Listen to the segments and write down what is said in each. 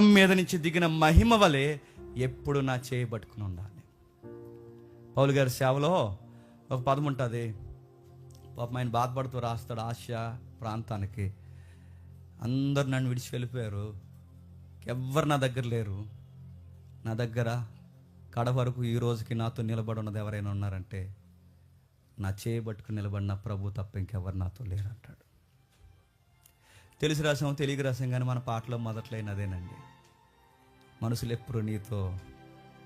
మేఘం మీద నుంచి దిగిన మహిమ వలె ఎప్పుడు నా చేయబట్టుకుని ఉండాలి. పౌలు గారి సేవలో ఒక పదం ఉంటుంది. పాపం ఆయన బాధపడుతూ రాస్తాడు ఆసియా ప్రాంతానికి. అందరు నన్ను విడిచి వెళ్ళిపోయారు. ఎవ్వరు నా దగ్గర లేరు. నా దగ్గర కడ వరకు ఈ రోజుకి నాతో నిలబడి ఉన్నది ఎవరైనా ఉన్నారంటే నా చేయబట్టుకుని నిలబడిన ప్రభు తప్ప ఇంకెవరు నాతో లేరు అంటాడు తెలిసి రాసాం తెలియక రాసాం కానీ మన పాటలో మొదట్లైన అదేనండి. మనుషులు ఎప్పుడు నీతో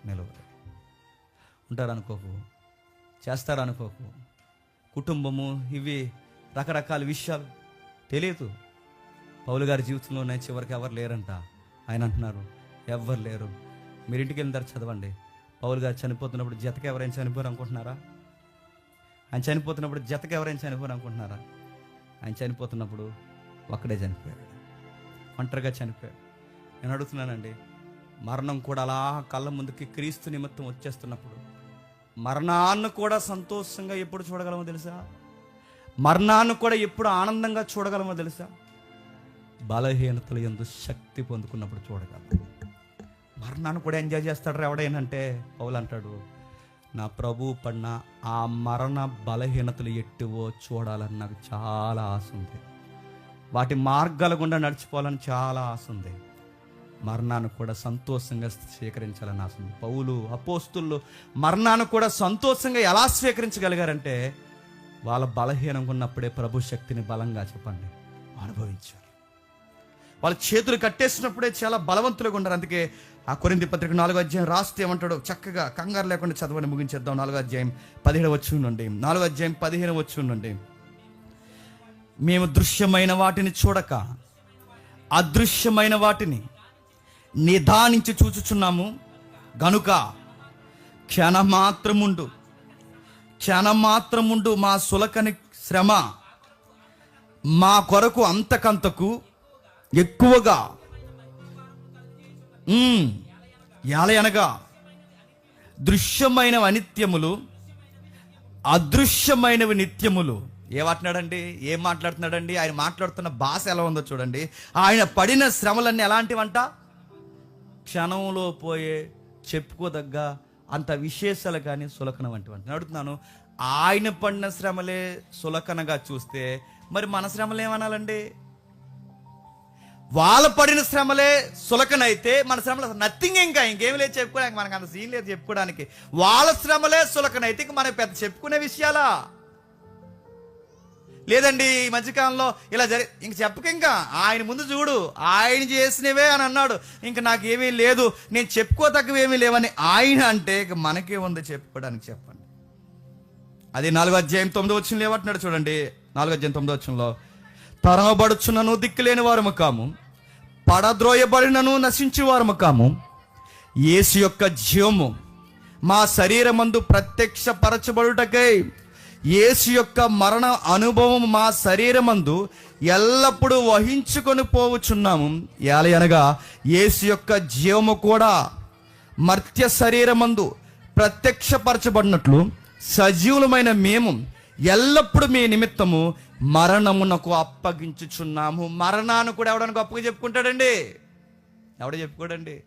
నిలవరు ఉంటారనుకోకు చేస్తారనుకోకు కుటుంబము ఇవి రకరకాల విషయాలు తెలియదు. పౌలు గారి జీవితంలో చివరికి ఎవరు లేరంట ఆయన అంటున్నారు ఎవ్వరు లేరు. మీరు ఇంటికి వెళ్ళిన తర్వాత చదవండి. పౌలు గారు చనిపోతున్నప్పుడు జతకి ఎవరైనా చనిపోరు అనుకుంటున్నారా? ఆయన చనిపోతున్నప్పుడు జతకి ఎవరైనా చనిపోరు అనుకుంటున్నారా? ఆయన చనిపోతున్నప్పుడు ఒక్కడే చనిపోయాడు. ఒంటరిగా చనిపోయాడు. నేను అడుగుతున్నానండి మరణం కూడా అలా కళ్ళ ముందుకి క్రీస్తు నిమిత్తం వచ్చేస్తున్నప్పుడు మరణాన్ని కూడా సంతోషంగా ఎప్పుడు చూడగలమో తెలుసా? మరణాన్ని కూడా ఎప్పుడు ఆనందంగా చూడగలమో తెలుసా? బలహీనతలు ఎందు శక్తి పొందుకున్నప్పుడు చూడగలం. మరణాన్ని కూడా ఎంజాయ్ చేస్తాడు ఎవడైనంటే పౌలు అంటాడు నా ప్రభు పడిన ఆ మరణ బలహీనతలు ఎట్టివో చూడాలని నాకు చాలా ఆశ ఉంది. వాటి మార్గాల గుండా నడిచిపోవాలని చాలా ఆశ ఉంది. మరణాన్ని కూడా సంతోషంగా స్వీకరించాలని ఆశ ఉంది. పౌలు అపోస్తులు మరణాన్ని కూడా సంతోషంగా ఎలా స్వీకరించగలిగారంటే వాళ్ళ బలహీనంగా ఉన్నప్పుడే ప్రభు శక్తిని బలంగా చెప్పండి. అనుభవించారు. వాళ్ళ చేతులు కట్టేసినప్పుడే చాలా బలవంతులుగా ఉన్నారు. అందుకే ఆ కొరింది పత్రిక నాలుగో అధ్యాయం రాస్తే ఏమంటాడు? చక్కగా కంగారు లేకుండా చదవని ముగించేద్దాం. నాలుగో అధ్యాయం పదిహేను వచ్చి నుండి. నాలుగో అధ్యాయం పదిహేను వచ్చి నుండి. మేము దృశ్యమైన వాటిని చూడక అదృశ్యమైన వాటిని నిదానించి చూచుచున్నాము. గనుక క్షణమాత్రముండు క్షణమాత్రముండు మా సులకని శ్రమ మా కొరకు అంతకంతకు ఎక్కువగా ఉమ్, ఎలా అనగా దృశ్యమైనవి అనిత్యములు అదృశ్యమైనవి నిత్యములు ఏ ఏం మాట్లాడుతున్నాడండి? ఆయన మాట్లాడుతున్న భాష ఎలా ఉందో చూడండి. ఆయన పడిన శ్రమలన్నీ ఎలాంటివంట? క్షణంలో పోయే చెప్పుకోదగ్గ అంత విశేషాలు కానీ సులకన వంటివి అంటే అడుగుతున్నాను ఆయన పడిన శ్రమలే సులకనగా చూస్తే మరి మన శ్రమలు ఏమనాలండి? వాళ్ళ పడిన శ్రమలే సులకనైతే మన శ్రమలు నథింగ్ ఇంకా. ఇంకేం లేదు చెప్పుకోవడానికి మనకు అంత సీన్ లేదు చెప్పుకోవడానికి. వాళ్ళ శ్రమలే సులకనైతే ఇంక మనకి పెద్ద చెప్పుకునే విషయాలా? లేదండి ఈ మధ్యకాలంలో ఇలా జరి ఇంక చెప్పక ఇంకా. ఆయన ముందు చూడు ఆయన చేసినవే అని అన్నాడు. ఇంక నాకేమీ లేదు నేను చెప్పుకోతగ్గవేమీ లేవని ఆయన అంటే ఇక మనకే ఉంది చెప్పుకోవడానికి చెప్పండి. అది నాలుగో అధ్యాయం తొమ్మిది వచ్చిన లేవంటున్నాడు చూడండి. నాలుగో అధ్యాయం తొమ్మిది వచ్చంలో తరమబడుచున్నను దిక్కులేని వారము కాము పడద్రోయబడినను నశించు వారము కాము యేసు యొక్క జీవము మా శరీరమందు ప్రత్యక్షపరచబడుటకై యేసు యొక్క మరణ అనుభవం మా శరీరమందు ఎల్లప్పుడూ వహించుకొని పోవచున్నాము. అనగా యేసు యొక్క జీవము కూడా మర్త్య శరీరమందు ప్రత్యక్షపరచబడినట్లు సజీవులమైన మేము ఎల్లప్పుడు మీ నిమిత్తము మరణమునకు అప్పగించుచున్నాము. మరణాన్ని కూడా ఎవడానికి అప్పగ చెప్పుకుంటాడండి? ఎవడ చెప్పుకోడండి?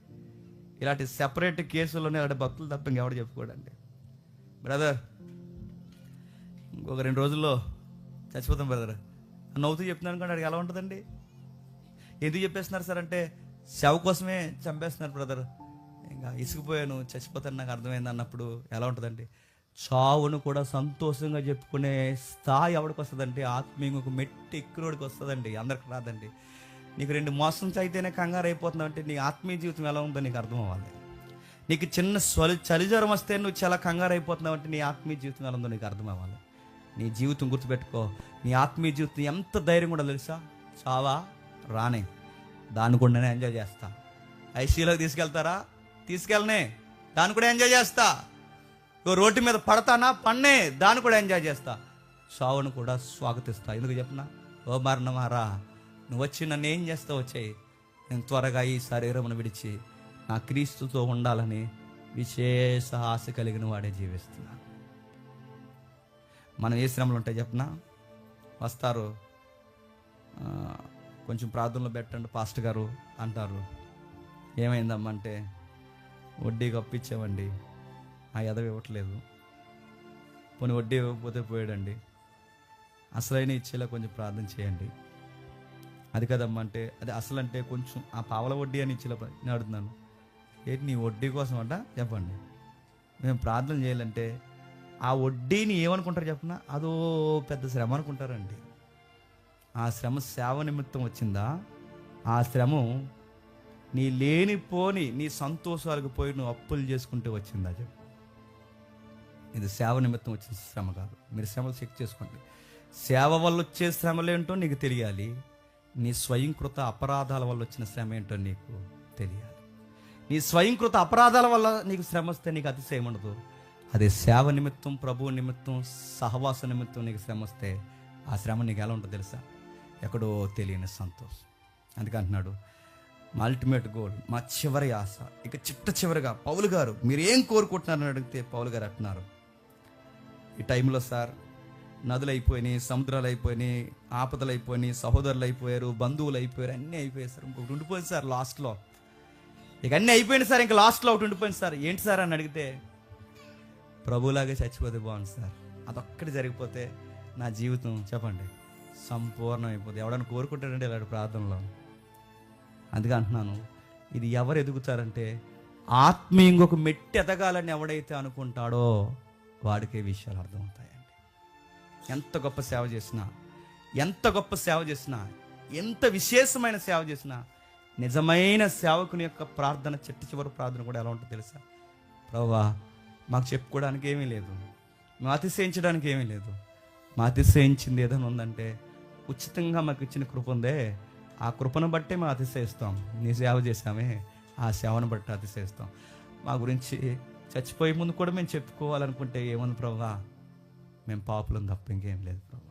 ఇలాంటి సెపరేట్ కేసులోనే ఇలాంటి భక్తులు తప్ప ఇంకెవడ చెప్పుకోడండి. బ్రదర్ ఇంకొక రెండు రోజుల్లో చచ్చిపోతాం బ్రదర్ నవ్వుతూ చెప్తున్నాను కానీ అడిగి ఎలా ఉంటుందండి? ఎందుకు చెప్పేస్తున్నారు సార్ అంటే శవ కోసమే చంపేస్తున్నారు బ్రదర్ ఇంకా ఇసుకుపోయాను చచ్చిపోతాను నాకు అర్థమైంది అన్నప్పుడు ఎలా ఉంటుందండి? చావును కూడా సంతోషంగా చెప్పుకునే స్థాయి ఎవడికి వస్తుందంటే ఆత్మీయంగా ఒక మెట్టి ఎక్కురోడికి వస్తుందండి. అందరికి రాదండి. నీకు రెండు మోసం అయితేనే కంగారు అయిపోతున్నావు అంటే నీ ఆత్మీయ జీవితం ఎలా ఉందో నీకు అర్థం అవ్వాలి. నీకు చిన్న స్వలి చలిజ్వరం వస్తే నువ్వు చాలా కంగారు అయిపోతున్నావు అంటే నీ ఆత్మీయ జీవితం ఎలా ఉందో నీకు అర్థం అవ్వాలి. నీ జీవితం గుర్తుపెట్టుకో. నీ ఆత్మీయ జీవితం ఎంత ధైర్యం కూడా తెలుసా? చావా? రానే. దాన్ని కూడా నేను ఎంజాయ్ చేస్తా. ఐసీలోకి తీసుకెళ్తారా? తీసుకెళ్ళనే. దాన్ని కూడా ఎంజాయ్ చేస్తా. ఓ రోడ్డు మీద పడతానా? పన్నే. దాన్ని కూడా ఎంజాయ్ చేస్తా. చావును కూడా స్వాగతిస్తా. ఎందుకు చెప్పనా? ఓ మరణమారా నువ్వు వచ్చి నన్ను ఏం చేస్తావు వచ్చాయి నేను త్వరగా ఈ శరీరమును విడిచి నా క్రీస్తుతో ఉండాలని విశేష ఆశ కలిగిన వాడే జీవిస్తున్నాను మనం ఏ శ్రమలు ఉంటాయి చెప్పనా? వస్తారు. కొంచెం ప్రార్థనలో పెట్టండి పాస్ట్ గారు అంటారు. ఏమైందమ్మా అంటే వడ్డీకి అప్పిచ్చామండి ఆ ఎదవి ఇవ్వట్లేదు. పోనీ వడ్డీ ఇవ్వకపోతే పోయాడండి. అసలైన ఇచ్చేలా కొంచెం ప్రార్థన చేయండి. అది కదమ్మా అంటే అది అసలు అంటే కొంచెం ఆ పావల వడ్డీ అని ఇచ్చేలా నేను అడుగుతున్నాను. ఏంటి నీ వడ్డీ కోసం అంట? చెప్పండి. మేము ప్రార్థన చేయాలంటే ఆ వడ్డీని ఏమనుకుంటారు చెప్పనా? అదో పెద్ద శ్రమ అనుకుంటారండి. ఆ శ్రమ సేవ నిమిత్తం వచ్చిందా? ఆ శ్రమ నీ లేనిపోని నీ సంతోషాలకు పోయి నువ్వు అప్పులు చేసుకుంటే వచ్చిందా చెప్పు. ఇది సేవ నిమిత్తం వచ్చిన శ్రమ కాదు. మీరు శ్రమలు చెక్ చేసుకోండి. సేవ వల్ల వచ్చే శ్రమలేంటో నీకు తెలియాలి. నీ స్వయంకృత అపరాధాల వల్ల వచ్చిన శ్రమ ఏంటో నీకు తెలియాలి. నీ స్వయంకృత అపరాధాల వల్ల నీకు శ్రమ వస్తే నీకు అతిశయం ఉండదు. అదే సేవ నిమిత్తం ప్రభువు నిమిత్తం సహవాస నిమిత్తం నీకు శ్రమ వస్తే ఆ శ్రమ నీకు ఎలా ఉంటుందో తెలుసా? ఎక్కడో తెలియని సంతోషం. అందుకే అంటున్నాడు మా అల్టిమేట్ గోల్ మా చివరి ఆశ. ఇక చిట్ట చివరిగా పౌలు గారు మీరు ఏం కోరుకుంటున్నారని అడిగితే పౌలు గారు అంటున్నారు ఈ టైంలో సార్ నదులు అయిపోయినాయి సముద్రాలు అయిపోయినాయి ఆపదలు అయిపోయినాయి సహోదరులు అయిపోయారు బంధువులు అయిపోయారు అన్నీ అయిపోయాయి సార్. ఇంకొకటి ఉండిపోయింది సార్ లాస్ట్లో ఇక అన్నీ అయిపోయింది సార్ ఇంకా లాస్ట్లో ఒకటి ఉండిపోయింది సార్. ఏంటి సార్? అని అడిగితే ప్రభులాగే చచ్చిపోతే బాగుంది సార్. అదొక్కటి జరిగిపోతే నా జీవితం చెప్పండి సంపూర్ణం అయిపోతుంది ఎవడని కోరుకుంటాడంటే ఇలాంటి ప్రార్థనలో. అందుకే అంటున్నాను ఇది ఎవరు ఎదుగుతారంటే ఆత్మీయంగా ఒక మెట్టి ఎదగాలని ఎవడైతే అనుకుంటాడో వాడికే విషయాలు అర్థమవుతాయండి. ఎంత గొప్ప సేవ చేసినా ఎంత గొప్ప సేవ చేసినా ఎంత విశేషమైన సేవ చేసినా నిజమైన సేవకుని యొక్క ప్రార్థన చిట్ట చివరి ప్రార్థన కూడా ఎలా ఉంటుందో తెలుసా? ప్రభా మాకు చెప్పుకోవడానికి ఏమీ లేదు. మేము అతిశయించడానికి ఏమీ లేదు. మా అతిశయించింది ఏదైనా ఉందంటే ఉచితంగా మాకు ఇచ్చిన కృప ఉందే. ఆ కృపను బట్టే మేము అతిశయిస్తాం. నీ సేవ చేసామే ఆ సేవను బట్టి అతిశయిస్తాం. మా గురించి చచ్చిపోయే ముందు కూడా మేము చెప్పుకోవాలనుకుంటే ఏముంది ప్రభా? మేము పాపులం తప్ప ఇంకేం లేదు ప్రభు.